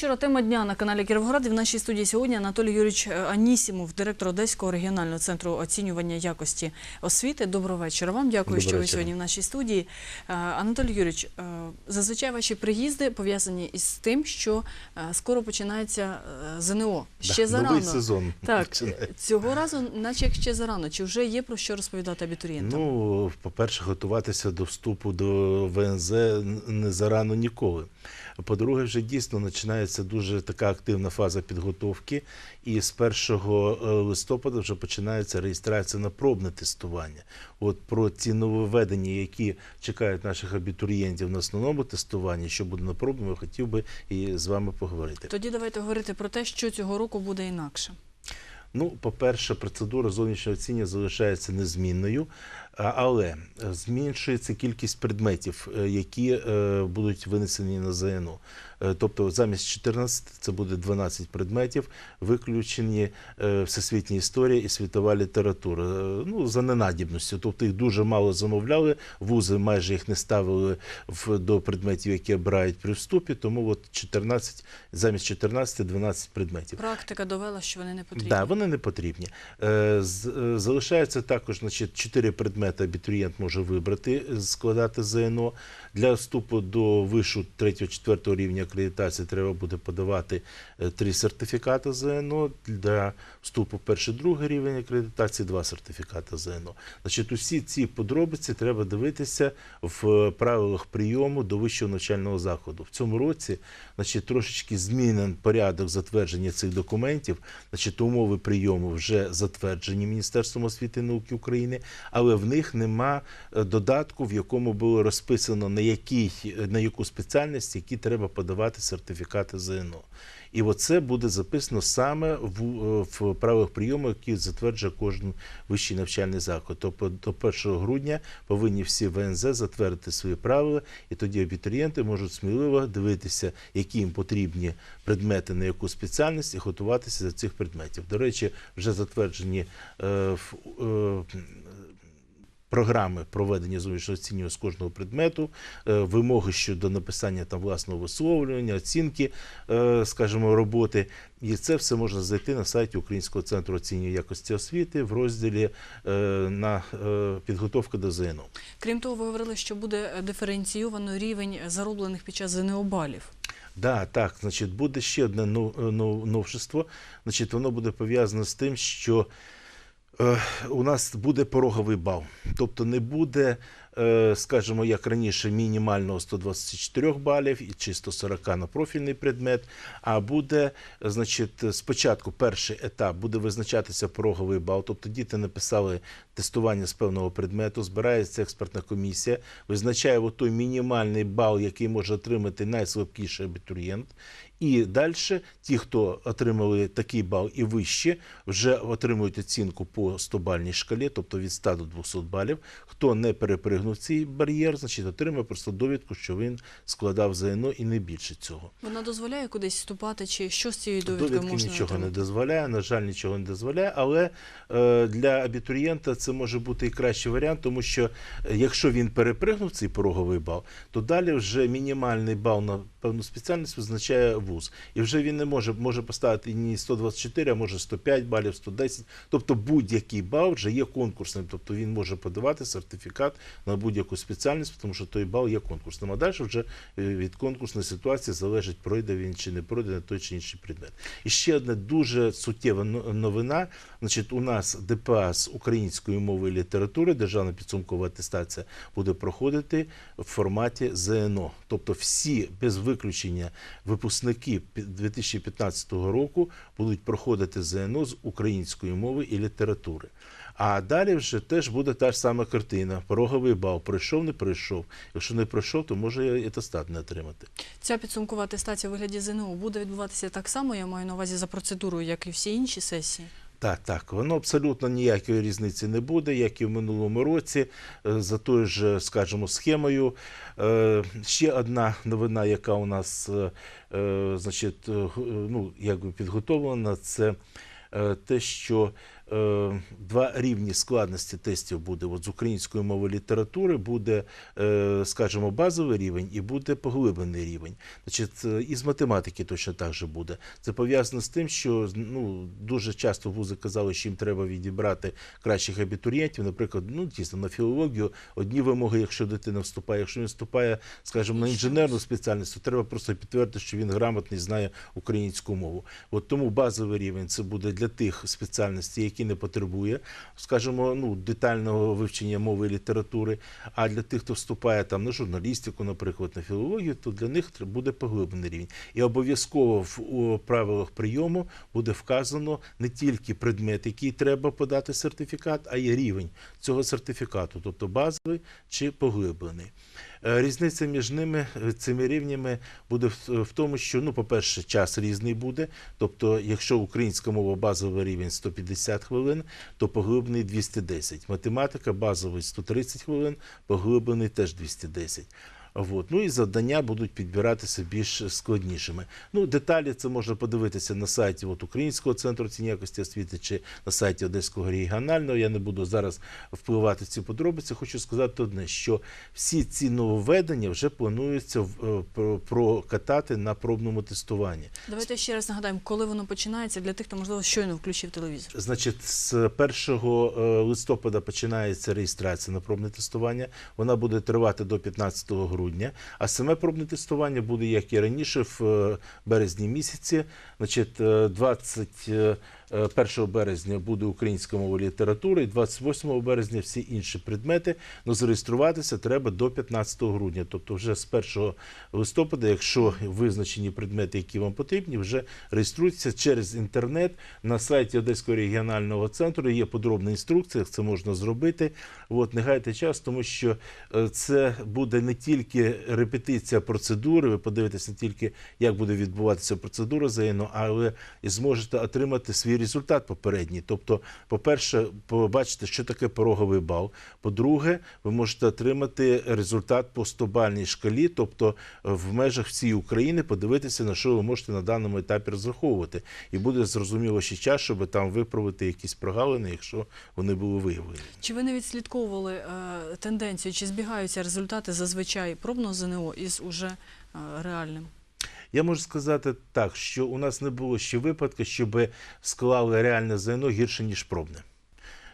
Вечора. Тема дня на каналі Кіровоград. І в нашій студії сьогодні Анатолій Юрійович Анісімов, директор Одеського регіонального центру оцінювання якості освіти. Доброго вечора вам. Дякую, Доброго що ви сьогодні в нашій студії. Е, Анатолій Юрійович, е, зазвичай ваші приїзди пов'язані із тим, що е, скоро починається ЗНО. Ще Да, зарано. Новий сезон Так, починає. цього разу, наче як ще зарано. Чи вже є про що розповідати абітурієнтам? Ну, по-перше, готуватися до вступу до ВНЗ не зарано ніколи. По-друге, вже дійсно починається дуже така активна фаза підготовки, і з 1 листопада вже починається реєстрація на пробне тестування. От про ці нововведення, які чекають наших абітурієнтів на основному тестуванні, що буде на пробному, я хотів би і з вами поговорити. Тоді давайте говорити про те, що цього року буде інакше. Ну, по-перше, процедура зовнішнього оцінювання залишається незмінною, але е, зменшується кількість предметів, е, які е, будуть винесені на ЗНО. Е, Тобто замість 14 це буде 12 предметів, виключені е, всесвітня історія і світова література. Е, Ну, за ненадібністю. Тобто їх дуже мало замовляли, вузи майже їх не ставили в, до предметів, які обирають при вступі, тому от 14, замість 14 12 предметів. Практика довела, що вони не потрібні. Да, вони не потрібні. Залишається також значить, чотири предмети абітурієнт може вибрати, складати ЗНО. Для вступу до вишу 3-4 рівня акредитації треба буде подавати е, три сертифікати ЗНО. Для вступу перший другий рівень акредитації два сертифікати ЗНО. Значить, усі ці подробиці треба дивитися в правилах прийому до вищого навчального закладу. В цьому році значить, трошечки змінен порядок затвердження цих документів. Значить, умови прийому вже затверджені Міністерством освіти і науки України, але в них нема е, додатку, в якому було розписано на який, на яку спеціальність, які треба подавати сертифікати ЗНО. І оце буде записано саме в, е, в правилах прийому, які затверджує кожен вищий навчальний заклад. Тобто до 1 грудня повинні всі ВНЗ затвердити свої правила, і тоді абітурієнти можуть сміливо дивитися, які їм потрібні предмети на яку спеціальність, і готуватися до цих предметів. До речі, вже затверджені е, е, програми проведення зовнішнього оцінювання з кожного предмету, е, вимоги щодо написання там власного висловлювання, оцінки, е, скажімо, роботи. І це все можна знайти на сайті Українського центру оцінювання якості освіти в розділі е, на підготовка до ЗНО. Крім того, ви говорили, що буде диференційовано рівень зароблених під час ЗНО балів. Да, так, значить, буде ще одне нов- нов- новшество. Значить, воно буде пов'язано з тим, що у нас буде пороговий бал. Тобто не буде, е, скажімо, як раніше, мінімального 124 балів чи 140 на профільний предмет, а буде, е, значить, спочатку перший етап буде визначатися пороговий бал. Тобто діти написали тестування з певного предмету, збирається експертна комісія, визначає той мінімальний бал, який може отримати найслабкіший абітурієнт. І далі ті, хто отримали такий бал і вище, вже отримують оцінку по 100-бальній шкалі, тобто від 100 до 200 балів. Хто не перепригнув цей бар'єр, значить отримує просто довідку, що він складав ЗНО і не більше цього. Вона дозволяє кудись вступати, чи що з цією довідкою Довідки можна нічого не дозволяє, на жаль, нічого не дозволяє, але е, для абітурієнта це може бути і кращий варіант, тому що е, якщо він перепригнув цей пороговий бал, то далі вже мінімальний бал на певну спеціальність визначає вуз. І вже він не може, може поставити ні 124, а може 105 балів, 110. Тобто будь-який бал вже є конкурсним. Тобто він може подавати сертифікат на будь-яку спеціальність, тому що той бал є конкурсним. А далі вже е, від конкурсної ситуації залежить, пройде він чи не пройде на той чи інший предмет. І ще одна дуже суттєва новина. Значить, у нас ДПА з української мови і літератури, державна підсумкова атестація, буде проходити в форматі ЗНО. Тобто всі без виключення випускники пі- 2015 року будуть проходити ЗНО з української мови і літератури. А далі вже теж буде та ж сама картина. Пороговий бал. Пройшов, не пройшов. Якщо не пройшов, то може і атестат не отримати. Ця підсумкова атестація у вигляді ЗНО буде відбуватися так само, я маю на увазі за процедурою, як і всі інші сесії. Так, так, воно абсолютно ніякої різниці не буде, як і в минулому році, е, за тою ж, скажімо, схемою. Е, Ще одна новина, яка у нас е, значить, ну, якби підготовлена, це те, що два рівні складності тестів буде. От з української мови літератури буде, е, скажімо, базовий рівень і буде поглиблений рівень. Значить, е, і з математики точно так же буде. Це пов'язано з тим, що ну, дуже часто вузи казали, що їм треба відібрати кращих абітурієнтів. Наприклад, ну дійсно на філологію одні вимоги, якщо дитина вступає. Якщо він вступає, скажімо, на інженерну спеціальність, то треба просто підтвердити, що він грамотний, знає українську мову. От тому базовий рівень це буде для тих спеціальностей, які не потребує, скажімо, ну детального вивчення мови і літератури. А для тих, хто вступає там на журналістику, наприклад, на філологію, то для них буде поглиблений рівень. І обов'язково в правилах прийому буде вказано не тільки предмет, який треба подати сертифікат, а й рівень цього сертифікату, тобто базовий чи поглиблений. Е, Різниця між ними е, цими рівнями буде в, тому, що ну, по-перше, час різний буде. Тобто, якщо українська мова базовий рівень 150 хвилин, то поглиблений 210. Математика базовий 130 хвилин, поглиблений теж 210. От. Ну і завдання будуть підбиратися більш складнішими. Ну, деталі це можна подивитися на сайті от, Українського центру якості освіти чи на сайті Одеського регіонального. Я не буду зараз впливати в ці подробиці. Хочу сказати одне, що всі ці нововведення вже планується в- е, прокатати на пробному тестуванні. Давайте ще раз нагадаємо, коли воно починається для тих, хто можливо щойно включив телевізор. Значить, з 1 е, листопада починається реєстрація на пробне тестування. Вона буде тривати до 15 грудня грудня, а саме пробне тестування буде, як і раніше, в е, березні місяці. Значить, е, 20 Е, 1 березня буде українська мова літератури, і 28 березня всі інші предмети. Ну зареєструватися треба до 15 грудня. Тобто, вже з 1 листопада, якщо визначені предмети, які вам потрібні, вже реєструйтеся через інтернет на сайті Одеського регіонального центру. Є подробна інструкція, як це можна зробити. От не гайте час, тому що е, це буде не тільки репетиція процедури. Ви подивитеся не тільки як буде відбуватися процедура ЗНО, але і зможете отримати свій результат попередній. Тобто, по-перше, побачите, що таке пороговий бал. По-друге, ви можете отримати результат по 100-бальній шкалі, тобто е, в межах всієї України подивитися, на що ви можете на даному етапі розраховувати. І буде зрозуміло ще час, щоб там виправити якісь прогалини, якщо вони були виявлені. Чи ви не відслідковували е, тенденцію, чи збігаються результати зазвичай пробного ЗНО із уже е, реальним? Я можу сказати так, що у нас не було ще випадку, щоб склали реальне ЗНО гірше, ніж пробне.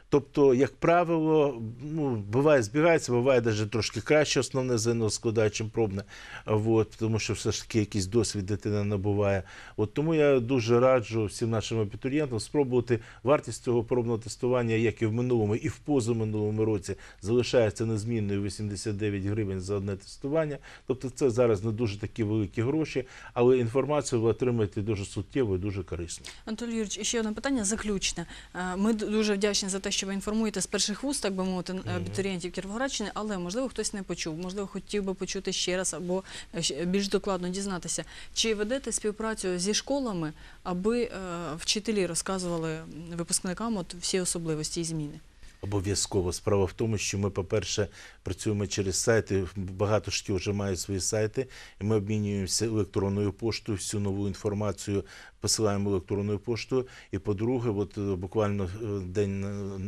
Тобто, як правило, ну, буває збігається, буває навіть трошки краще основне ЗНО складає, чим пробне. От, тому що все ж таки якийсь досвід дитина набуває. От тому я дуже раджу всім нашим абітурієнтам спробувати вартість цього пробного тестування, як і в минулому, і в позаминулому році, залишається незмінною 89 гривень за одне тестування. Тобто це зараз не дуже такі великі гроші, але інформацію ви отримаєте дуже суттєво і дуже корисно. Анатолій Юрійович, ще одне питання заключне. Е, Ми дуже вдячні за те, що ви інформуєте з перших вуст, так би мовити, абітурієнтів Кіровоградщини, але можливо хтось не почув, можливо, хотів би почути ще раз або е, більш докладно дізнатися. Чи ведете співпрацю зі школами, аби е, вчителі розказували випускникам от всі особливості і зміни? Обов'язково справа в тому, що ми, по-перше, працюємо через сайти. Багато шкіл вже мають свої сайти, і ми обмінюємося електронною поштою, всю нову інформацію посилаємо електронною поштою. І по-друге, от е, буквально е, день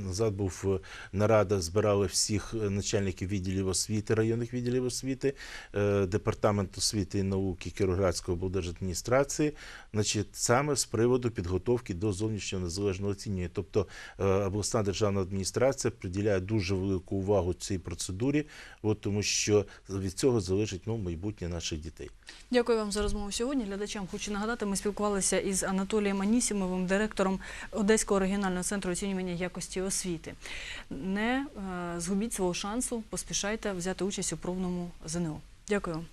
назад був е, нарада, збирали всіх начальників відділів освіти, районних відділів освіти, департамент освіти і науки Кіровоградської облдержадміністрації, значить, саме з приводу підготовки до зовнішнього незалежного оцінювання. Тобто обласна державна адміністрація приділяє дуже велику увагу цій процедурі, от, тому що від цього залежить ну, майбутнє наших дітей. Дякую вам за розмову сьогодні. Глядачам хочу нагадати, ми спілкувалися із Анатолієм Анісімовим, директором Одеського регіонального центру оцінювання якості освіти. Не е, згубіть свого шансу, поспішайте взяти участь у пробному ЗНО. Дякую вам.